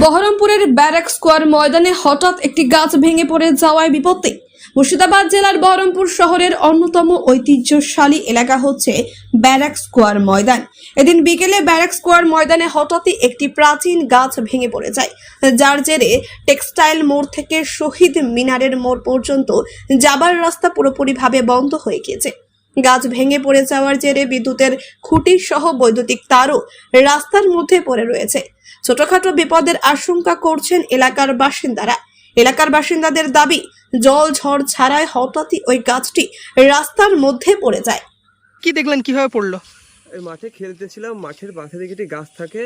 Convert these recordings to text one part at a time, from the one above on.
বহরমপুরের barrack square ময়দানে হঠাৎ একটি গাছ ভেঙে পড়ে যাওয়ায় বিপত্তি। মুর্শিদাবাদ জেলার বহরমপুর শহরের অন্যতম ঐতিহ্যশালী এলাকা হচ্ছে ব্যারাক স্কোয়ার ময়দান। এদিন বিকেলে ব্যারাক স্কোয়ার ময়দানে হঠাৎই একটি প্রাচীন গাছ ভেঙে পড়ে যায়। যার জেরে টেক্সটাইল মোড় থেকে শহীদ মিনারের মোড় পর্যন্ত যাবার রাস্তা পুরোপুরিভাবে বন্ধ হয়ে গিয়েছে। গাছ ভেঙে পড়ে যাওয়ার জেরে বিদ্যুতের খুঁটি সহ বৈদ্যুতিক তারও রাস্তার মধ্যে পড়ে রয়েছে। ছোটখাটো বিপদের আশঙ্কা করছেন এলাকার বাসিন্দারা। এলাকার বাসিন্দাদের দাবি জল ঝড় ছাড়াই হঠাৎই ওই গাছটি রাস্তার মধ্যে পড়ে যায়। কি দেখলেন? কীভাবে পড়ল? এই মাঠে খেলতেছিলাম মাঠের পাশে দিকে একটি গাছ থাকে।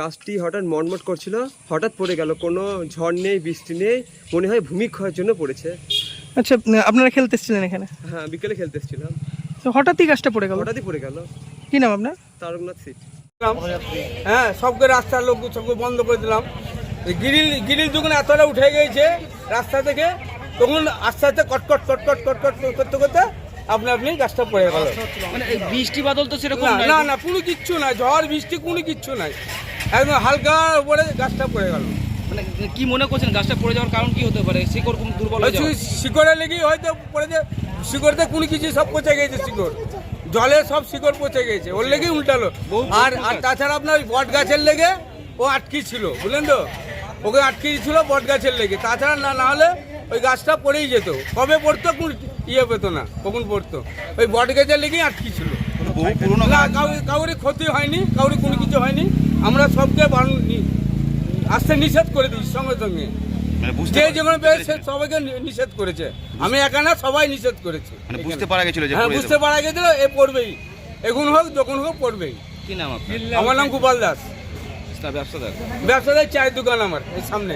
গাছটি হঠাৎ মটমট করছিল হঠাৎ পড়ে গেল। কোনো ঝড় নেই বৃষ্টি নেই মনে হয় ভূমিক্ষয়ের জন্য পড়েছে। আচ্ছা আপনারা খেলতে এসেছিলেন এখানে? হ্যাঁ বিকেলে খেলতে এসেছিলাম তো হঠাৎই গাছটা পড়ে গেল? হঠাৎই পড়ে গেল। কি নাম আপনার? তারকনাথ সিট। হ্যাঁ সবকে রাস্তার লোক সবকে বন্ধ করে দিলাম। গ্রিল গ্রিল যখন এতটা উঠে গিয়েছে রাস্তা থেকে তখন আস্তে আস্তে কটকট কটকট কটকট করতে করতে আপনি আপনি গাছটা পড়ে গেল। মানে বৃষ্টি বাদল তো সেরকম না না না কোনো কিচ্ছু নাই। ঝড় বৃষ্টি কোনো কিচ্ছু নাই। একদম হালকা উপরে গাছটা পড়ে গেল। মানে কি মনে করছেন গাছটা পড়ে যাওয়ার কারণ কি হতে পারে? শিকড় খুব দুর্বল হয়ে যাওয়া। শিকড়ে লেগে হয়তো পড়েছে শিকড়তে কোনো কিছু সব পচে গেছে শিকড়। জলে সব শিকড় পচে গেছে ওর লেগেই উল্টালো। আর আর তাছাড়া আপনার বট গাছের লেগে ও আটকি ছিল বুঝলেন তো? ওকে আটকে ছিল বট গাছের লেগে। তাছাড়া না না হলে ওই গাছটা পড়েই যেত। কবে পড়তো কোন ইয়ে পেতো না কখন পড়তো। ওই বট গাছের লেগেই আটকি ছিল। না কাউরি কাউরি ক্ষতি হয়নি কাউরি কোনো কিছু হয়নি। আমরা সবকে বারণ আসতে নিষেধ করে দিই সঙ্গে সঙ্গে। মানে বুঝতে যে যেমন পেয়েছে সবাইকে নিষেধ করেছে। আমি একা না সবাই নিষেধ করেছে মানে বুঝতে পারা গেছিল হ্যাঁ বুঝতে পারা গেছিল এ পড়বেই। এগুন হোক যখন হোক পড়বেই। কি নাম আমার নাম গোপাল দাস। ব্যবসাদার। ব্যবসাদার চায়ের দোকান আমার সামনে।